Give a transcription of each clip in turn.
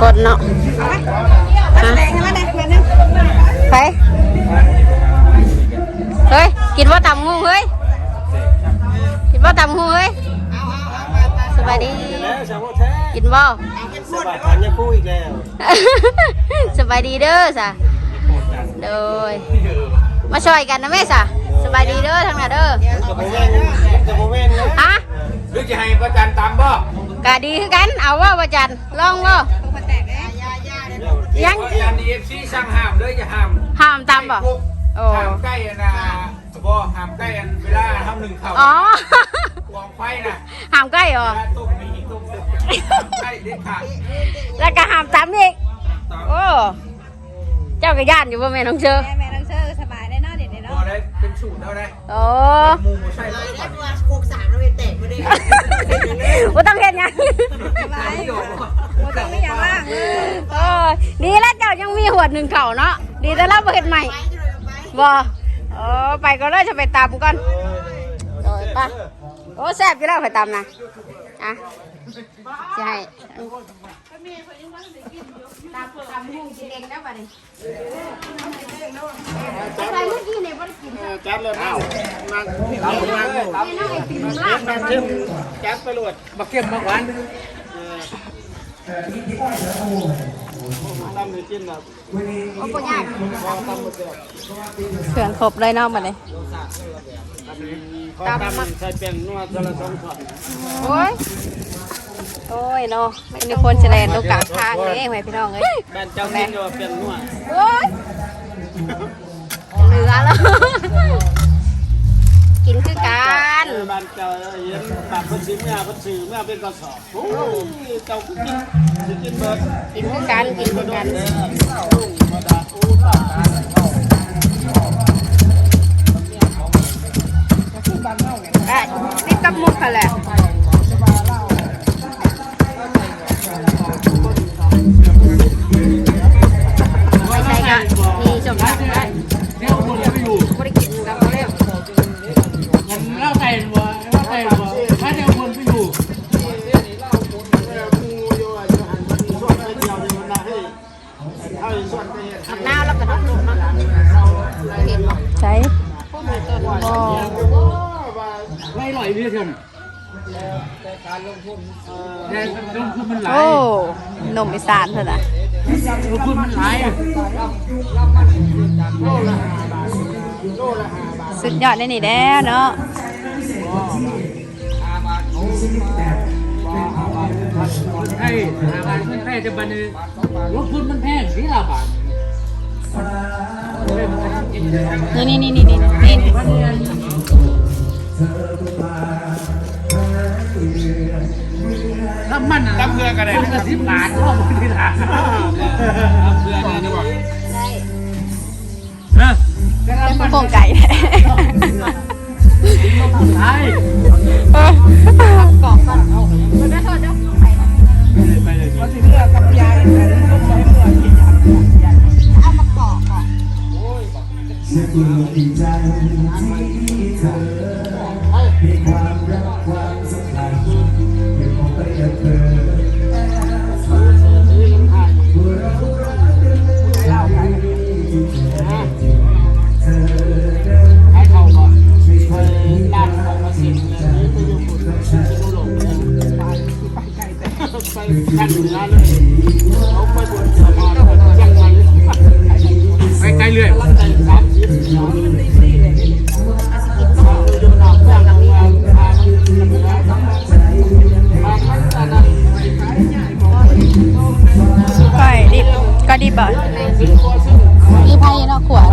คนเนาะแดงมาแดงมาหนึ่งไปเฮ้ย กินว่าตำงูเฮ้ย กินว่าตำงูเฮ้ยสบายดีแล้วชาวโมแท้กินบ่สบายพันยังกู้อีกแล้วสบายดีเด้อสะโดยมาช่วยกันนะแม่สะสบายดีเด้อทางนั้นเด้อกับโมเมนกับโมเมนนะฮะหรือจะให้ประจันตามบ่ กะดีคือกัน เอาว่าประจันลองว่าคนแตกเลยยาย่าเลยยังยันดีเอฟซีสั่งห้ามเลยจะห้ามห้ามตำบ่โอ้ห้ามใกล้อันนะบ่ห้ามใกล้อันเวลาทำหนึ่งเข่าอ๋อวางไฟนะห้ามใกล้เหรอเวลาต้มมีต้มเสร็จห้ามใกล้เด็ดขาดแล้วก็ห้ามตำอีกโอ้เจ้าก็ย่านอยู่บ่แม่น้องเชอ ได้เป็นสูตรแล้วได้โอ้หมูใช่แล้วก่อนบ่ต้องเฮ็ดหยังสบายโอ้ต้องไม่อยากล่างเลยโอ้ยดีแล้วเจ้ายังมีหัวหนึ่งเข่าเนาะดีแต่เราบ่เฮ็ดใหม่บ่เออไปก็เลยจะไปตำก่อนโอ้ยไป่ะโอ้แซ่บอยู่แล้วไปตำนะอะจะให้ ตำตำหุ้งกินเองนะบัดนี้ใครเมื่อกี้เนี่ยบ่ได้กินจัดเลยอ้าวนั่งเอานั่งนี่น้องไอ้ปิ่มลาบนั่งเข้มจัดไปโหลดมาเก็บมาหวานตำหรือกินแบบโอ้บ่ยากพอตำหมดเดียวเครื่องครบเลยเนาะบัดนี้พอตำใส่เป็นนวดกระสองส่วนโอ้ย โอ้ยเนาะไม่มีคนแสดงตรงกลางทางเลยให้พี่น้องเอ้ยแบนเจ้าที่ว่าเป็นนวโอ้ยเหลือแล้ว กินคือกันบ้านเจ้าเห็นตัดพันซื้อเมื่อพันซื้อเมื่อเป็นกระสอบโอ้ยเจ้าก็กินจะกินเบิร์ดกินคือกันกินคือกาดาอู้ตาได้นี่กับมุกแหละ แต่ลงทุนมันหลายโอ้นมอีสานเถอะนะลงทุนมันหลายสุดยอดได้นี่แล้เนาะใช่อาบานมันแพงจะบันลงทุนมันแพงสิละบาทนี่นี่นี่นี่นี่นี่ น้ำมันน้ำเกลือกันเลยคนละสิบบาทก็ไม่ได้ทานน้ำเกลือนี่ดีกว่านะเป็นโครงไก่ใช่กรอบก่อน กันอยู่นั่นเลยเขาไปบนสะพานยังไงไปไกลเรื่อยสามสิบสองสี่สี่เลยดูหนังอย่างนั้นว่าทางมันะทำบก้อยดิบก็ดิบบ่ดีไผ่เนาะขวด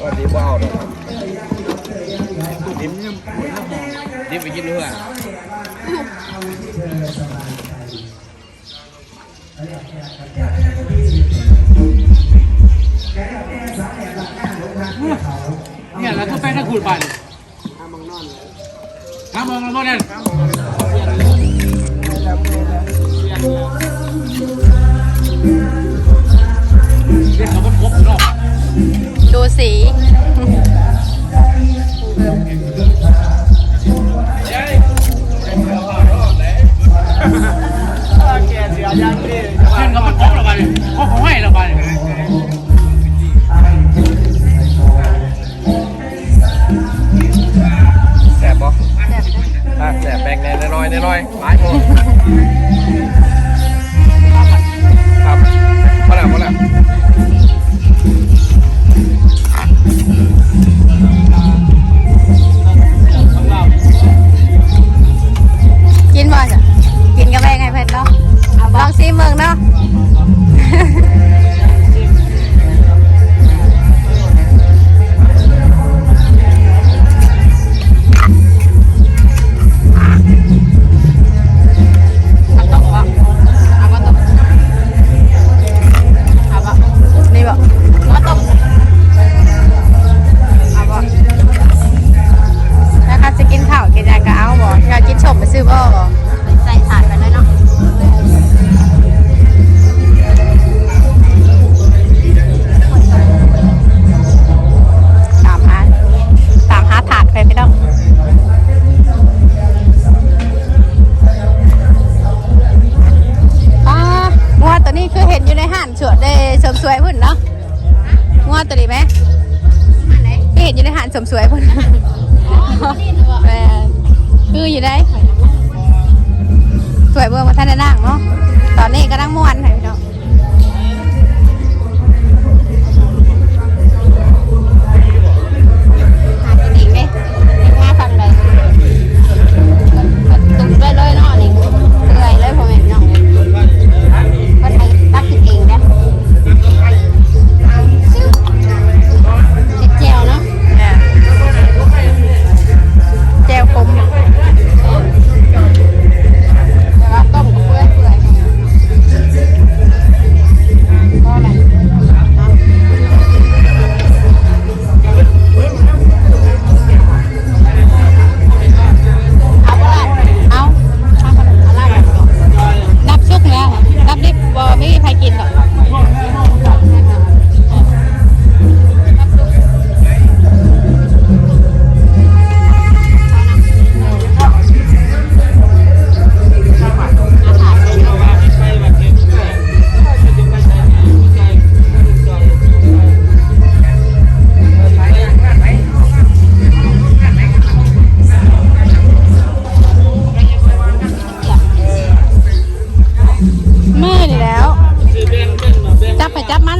ก็ดีบ้าหรอกดิมยังปุ๋หอมดิมไปกินด้วยเนี่ยเราก็ไปนักขูดบันห้ามองนอนห้ามองแล้บ่เนี่ยเนี่ยเขาก็พบรอบ ดูสี เช่นเขามันโป๊ะเราไปเขาเขาให้เราไป ตันี้คือเห็นอยู่ในห้านสวนได้เมสวยพุ่นเนาะงัวตัวนี้ไหมนี่เห็นอยู่ในห้านชมสวยพุ่นแม่คืออยู่ได้สวยเบอร์มาท่านได้นั่งเนาะตอนนี้กำลังม้วน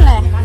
Ale.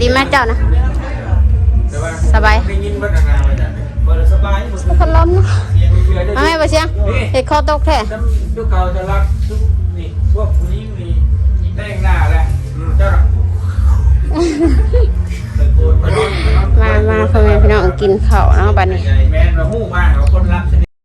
ดีไหมเจ้านะ สบายพัดลมเนาะไม่เชียงเห็ดคอตกแท้ทุกเก่าจะรักทุกนี่พวกผู้นี้มีแต่งหน้าแหละเจ้มา มาพ่อแม่พี่น้องกินข้าวเนาะบัดนี้